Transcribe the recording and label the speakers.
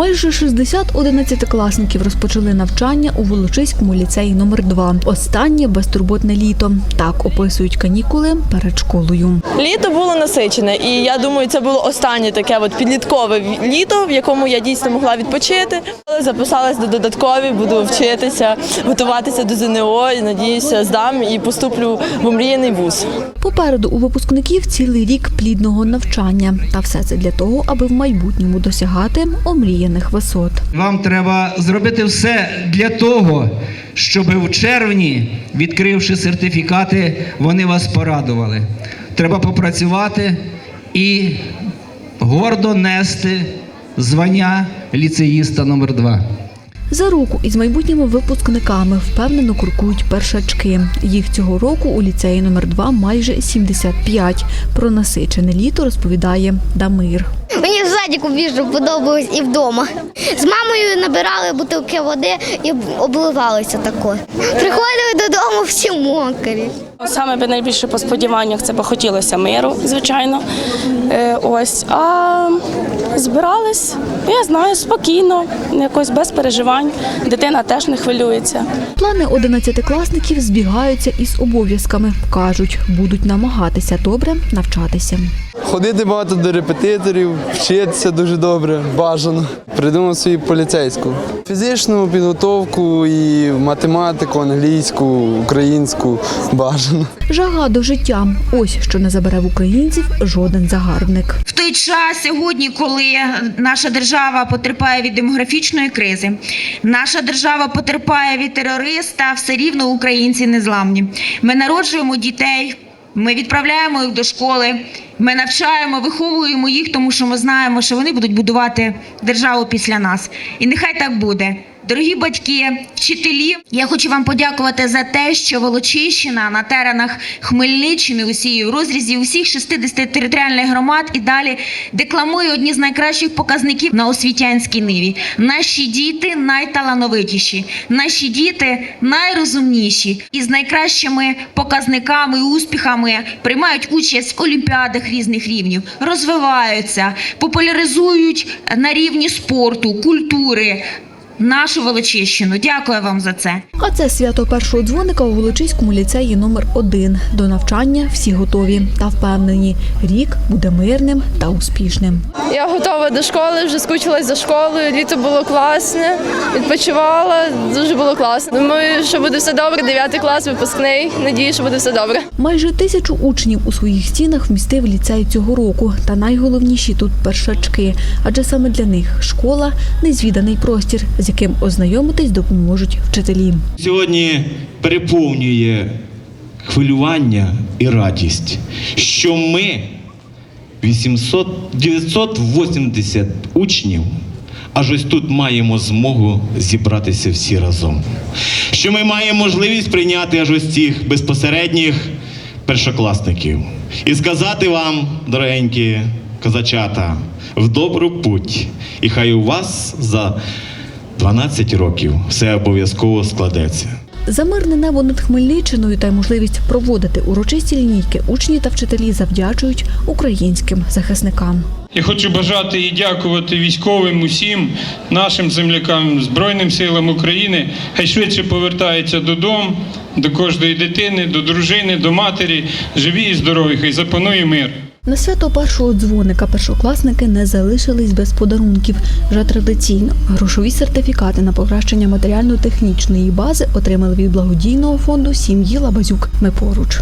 Speaker 1: Майже 60 одинадцятикласників розпочали навчання у Волочиському ліцеї номер 2 Останнє безтурботне літо. Так описують канікули перед школою.
Speaker 2: Літо було насичене, і я думаю, це було останнє таке от підліткове літо, в якому я дійсно могла відпочити. Але записалась до додаткові, буду вчитися, готуватися до ЗНО. І надіюся, здам і поступлю в омріяний вуз.
Speaker 1: Попереду у випускників цілий рік плідного навчання. Та все це для того, аби в майбутньому досягати омріяних висот.
Speaker 3: Вам треба зробити все для того, щоб в червні, відкривши сертифікати, вони вас порадували. Треба попрацювати і гордо нести звання ліцеїста номер 2
Speaker 1: За руку із майбутніми випускниками впевнено крокують першачки. Їх цього року у ліцеї номер 2 майже 75. Про насичене літо розповідає Дамир.
Speaker 4: Садіку більше подобалось і вдома. З мамою набирали бутилки води і обливалися тако. Приходили додому всі мокрі.
Speaker 5: Саме би найбільше по сподіваннях це би хотілося миру, звичайно. Е, ось. А збирались, я знаю, спокійно, якось без переживань. Дитина теж не хвилюється.
Speaker 1: Плани одинадцятикласників збігаються із обов'язками. Кажуть, будуть намагатися добре навчатися.
Speaker 6: Ходити багато до репетиторів, вчитися дуже добре, бажано. Придумав собі поліцейську. Фізичну підготовку і математику, англійську, українську бажано.
Speaker 1: Жага до життя. Ось що не забере в українців жоден загарбник.
Speaker 7: В той час сьогодні, коли наша держава потерпає від демографічної кризи, наша держава потерпає від терориста, все рівно українці незламні. Ми народжуємо дітей, ми відправляємо їх до школи, ми навчаємо, виховуємо їх, тому що ми знаємо, що вони будуть будувати державу після нас. І нехай так буде. Дорогі батьки, вчителі, я хочу вам подякувати за те, що Волочищина на теренах Хмельниччини, усієї розрізі усіх 60 територіальних громад і далі декламує одні з найкращих показників на освітянській ниві. Наші діти найталановитіші, наші діти найрозумніші і з найкращими показниками успіхами приймають участь в олімпіадах різних рівнів, розвиваються, популяризують на рівні спорту, культури нашу Волочищину. Дякую вам за це.
Speaker 1: А це свято першого дзвоника у Волочиському ліцеї номер 1 До навчання всі готові та впевнені, рік буде мирним та успішним.
Speaker 2: Я готова до школи, вже скучилась за школою. Літо було класне, відпочивала, дуже було класно. Думаю, що буде все добре. 9 клас, випускний. Надію, що буде все добре.
Speaker 1: Майже тисячу учнів у своїх стінах вмістив ліцей цього року. Та найголовніші тут першачки, адже саме для них школа незвіданий простір, з яким ознайомитись допоможуть вчителі.
Speaker 8: Сьогодні переповнює хвилювання і радість, що ми 800, 980 учнів. Аж ось тут маємо змогу зібратися всі разом. Що ми маємо можливість прийняти аж ось цих безпосередніх першокласників і сказати вам, дорогенькі козачата, в добру путь. І хай у вас за 12 років все обов'язково складеться.
Speaker 1: За мирне небо над Хмельниччиною та й можливість проводити урочисті лінійки учні та вчителі завдячують українським захисникам.
Speaker 9: Я хочу бажати і дякувати військовим усім нашим землякам, Збройним силам України. Хай швидше повертаються додому, до кожної дитини, до дружини, до матері. Живі і здорові, хай запанує мир.
Speaker 1: На свято першого дзвоника першокласники не залишились без подарунків. Вже традиційно грошові сертифікати на покращення матеріально-технічної бази отримали від благодійного фонду сім'ї Лабазюк. Ми поруч.